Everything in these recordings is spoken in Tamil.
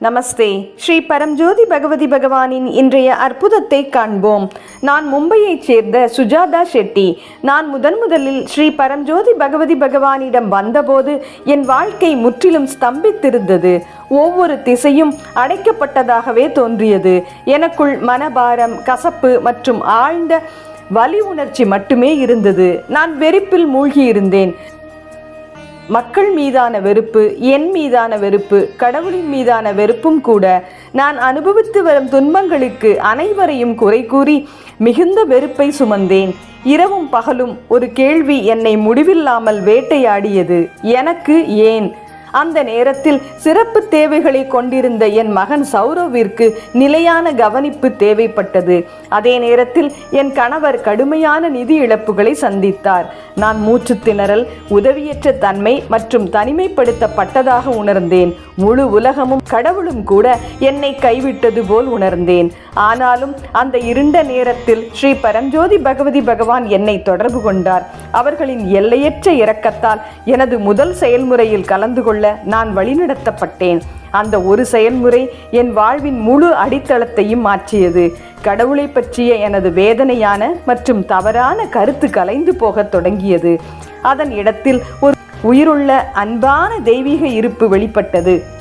நமஸ்தே. ஸ்ரீ பரம்ஜோதி பகவதி பகவானின் இன்றைய அற்புதத்தை காண்போம். நான் மும்பையைச் சேர்ந்த சுஜாதா ஷெட்டி. நான் முதன் முதலில் ஸ்ரீ பரம்ஜோதி பகவதி பகவானிடம் வந்தபோது என் வாழ்க்கை முற்றிலும் ஸ்தம்பித்திருந்தது. ஒவ்வொரு திசையும் அடைக்கப்பட்டதாகவே தோன்றியது. எனக்குள் மனபாரம் கசப்பு மற்றும் ஆழ்ந்த வலி உணர்ச்சி மட்டுமே இருந்தது. நான் வெறுப்பில் மூழ்கியிருந்தேன். மக்கள் மீதான வெறுப்பு என் மீதான வெறுப்பு கடவுளின் மீதான வெறுப்பும் கூட நான் அனுபவித்து வரும் துன்பங்களுக்கு அனைவரையும் குறை கூறி மிகுந்த வெறுப்பை சுமந்தேன். இரவும் பகலும் ஒரு கேள்வி என்னை முடிவில்லாமல் வேட்டையாடியது. எனக்கு ஏன்? அந்த நேரத்தில் சிறப்பு தேவைகளை கொண்டிருந்த என் மகன் சௌரவிற்கு நிலையான கவனிப்பு தேவைப்பட்டது. அதே நேரத்தில் என் கணவர் கடுமையான நிதி இழப்புகளை சந்தித்தார். நான் மூச்சு திணறல் உதவியற்ற தன்மை மற்றும் தனிமைப்படுத்தப்பட்டதாக உணர்ந்தேன். முழு உலகமும் கடவுளும் கூட என்னை கைவிட்டது போல் உணர்ந்தேன். ஆனாலும் அந்த இருண்ட நேரத்தில் ஸ்ரீ பரஞ்சோதி பகவதி பகவான் என்னை தொடர்பு கொண்டார். அவர்களின் எல்லையற்ற இரக்கத்தால் எனது முதல் செயல்முறையில் கலந்து கொள்ள நான் வழிநடத்தப்பட்டேன். அந்த ஒரு செயல்முறை என் வாழ்வின் முழு அடித்தளத்தையும் மாற்றியது. கடவுளை பற்றிய எனது வேதனையான மற்றும் தவறான கருத்து கலைந்து போகத் தொடங்கியது. அதன் இடத்தில் ஒரு உயிருள்ள அன்பான தெய்வீக இருப்பு வெளிப்பட்டது.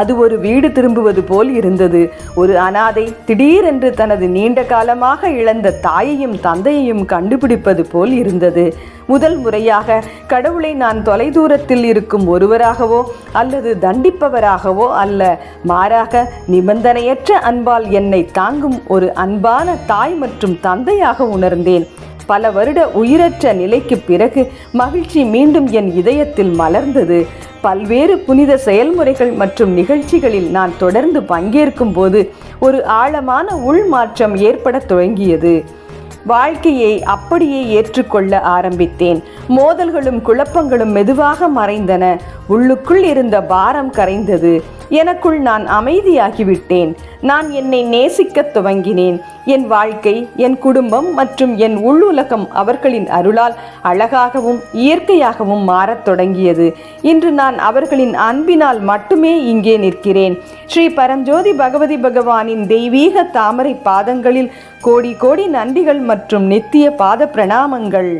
அது ஒரு வீடு திரும்புவது போல் இருந்தது. ஒரு அனாதை திடீரென்று தனது நீண்ட காலமாக இழந்த தாயையும் தந்தையையும் கண்டுபிடிப்பது போல் இருந்தது. முதல் முறையாக கடவுளை நான் தொலைதூரத்தில் இருக்கும் ஒருவராகவோ அல்லது தண்டிப்பவராகவோ அல்ல. மாறாக நிபந்தனையற்ற அன்பால் என்னை தாங்கும் ஒரு அன்பான தாய் மற்றும் தந்தையாக உணர்ந்தேன். பல வருட உயிரற்ற நிலைக்கு பிறகு மகிழ்ச்சி மீண்டும் என் இதயத்தில் மலர்ந்தது. பல்வேறு புனித செயல்முறைகள் மற்றும் நிகழ்ச்சிகளில் நான் தொடர்ந்து பங்கேற்கும் போது ஒரு ஆழமான உள்மாற்றம் ஏற்படத் தொடங்கியது. வாழ்க்கையை அப்படியே ஏற்றுக்கொள்ள ஆரம்பித்தேன். மோதல்களும் குழப்பங்களும் மெதுவாக மறைந்தன. உள்ளுக்குள் இருந்த பாரம் கரைந்தது. எனக்குள் நான் அமைதியாகிவிட்டேன். நான் என்னை நேசிக்கத் துவங்கினேன். என் வாழ்க்கை என் குடும்பம் மற்றும் என் உள்ளுலகம் அவர்களின் அருளால் அழகாகவும் இயற்கையாகவும் மாறத் தொடங்கியது. இன்று நான் அவர்களின் அன்பினால் மட்டுமே இங்கே நிற்கிறேன். ஸ்ரீ பரஞ்சோதி பகவதி பகவானின் தெய்வீக தாமரை பாதங்களில் கோடி கோடி நன்றிகள் மற்றும் நித்திய பாத பிரணாமங்கள்